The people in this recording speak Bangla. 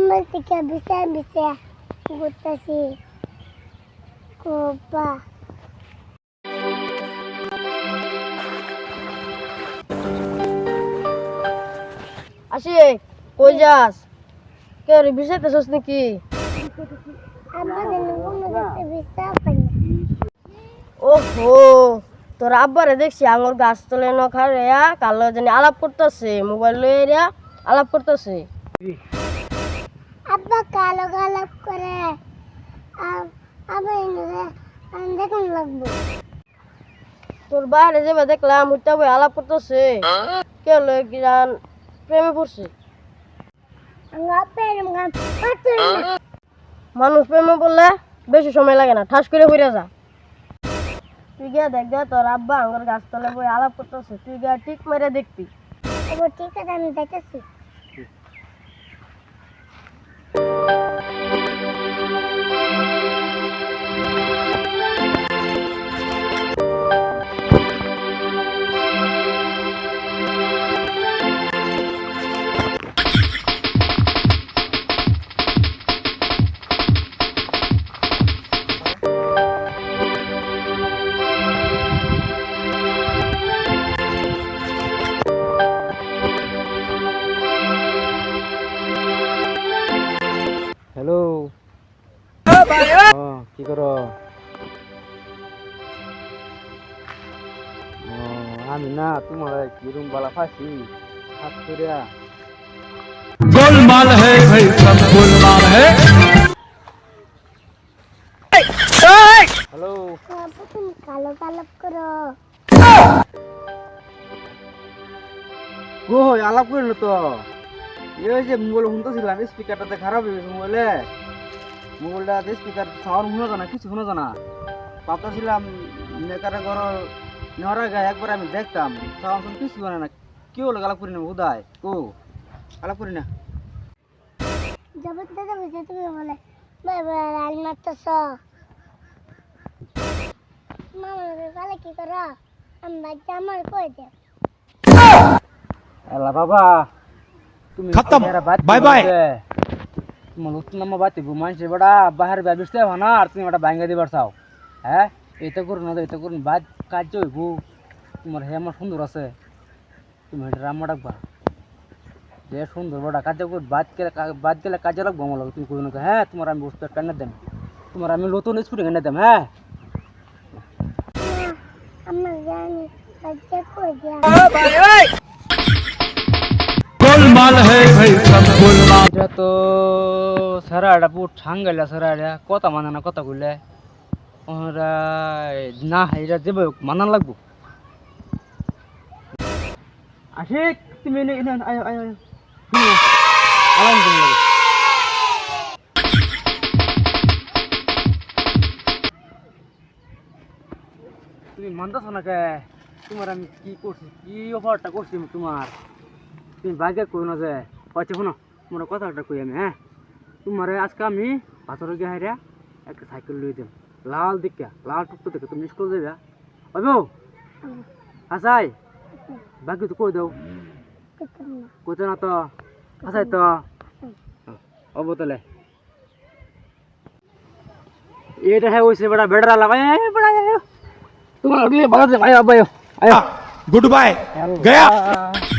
কম্বল থেকে বিছা বিছা ঘুরতেছি কোপা আসি কই যাস? কে রে বিষাইতেছস নাকি? আব্বা যেন কোনো দেখতে বিছা পাই না। ওহো তোর আব্বারে দেখছি আঙুর গাছ তলে ন খাড়িয়া কালো জানি আলাপ করতেছে মোবাইল লইয়া আলাপ করতেছে। আব্বা কালো কালো করে। আবার দেখুন লাগবো। তোর বাইরে যাবে দেখলাম হুট্টা বই আলাপ করতেছে। কে কি জান প্রেমে পড়ছে? আমার মানুষ প্রেমে পড়লে বেশি সময় লাগে না ঠাস করে ঘুরে যা। তুই গিয়া দেখ গা তোর আব্বা আঙুর গাছ তলে বই আলাপ করতেছে। তুই গিয়া ঠিক মেরে দেখবি। এবার ঠিক আছে আমি দেখেছি Música হ্যালো। হ্যাঁ, কি করো? আমি না তোমার কিরম বালা ফাঁসি হাত করিয়া আলাপ করল তো। এই যে মোবাইল শুনতেছিলাম স্পিকারটাতে খারাপ হয়ে গেছে মোবাইলে মোবাইলটা স্পিকার সাউন্ড শুনো জানা কিছু শুনো জানা ভাবতেছিলাম মেকারে ঘর নেওয়ার আগে একবার আমি দেখতাম সাউন্ড শুন কিছু জানে না। কি হলো আলাপ করি না হুদায়। কো আলাপ করি না। যখন দাদা বুঝে তুমি বলে বাবা রাল মারতেছ? কালে কি করো? কই দে বাবা। তুমি खत्म मेरा बात बाय बाय তোমার উত্তর নাম্বার বাতি মানছে বড়া বাহার ব্যবস্থা হওয়া না আর তুমি ওটা ব্যাঙ্গে দিবার চাও হ্যাঁ এটা করুন না এটা করুন বাদ কাজ হইব তোমার হে আমার সুন্দর আছে তুমি এটা রাম্মা ডাকবা যে সুন্দর বড়া কাজে কর বাদ গেলে বাদ গেলে কাজে রাখবো আমার লগে। তুমি করুন হ্যাঁ তোমার আমি বস্তু একটা এনে দেন তোমার আমি নতুন স্কুটি এনে দেম হ্যাঁ আমার জানি বাচ্চা কই এটা তো সারা এটা পুরো ঠাঙ্গাইলা সারা এটা কথা মানে না কথা কইলে ওরা না এটা দেবে মানান লাগবো আশিক তুমি আয় আয় আলাম তুমি মানতেছ না কে তোমার আমি কি করছি কি অফারটা করছি তোমার তুমি বাইকে কই না যে আচ্ছা শোনো তোমার কথাটা কই আমি হ্যাঁ তোমার আজকে আমি পাথর গিয়ে হাইরা একটা সাইকেল লই দেব লাল দিকে লাল টুকটো দেখে তুমি স্কুল যাবে অবো আসাই বাকি তো কই দাও কইতে না তো আসাই তো অবো তাহলে এটা হ্যাঁ ওইসে বড়া বেড়া লাগাই বড়া তোমার ভালো ভাই আবাই আয় गुड बाय गया আয়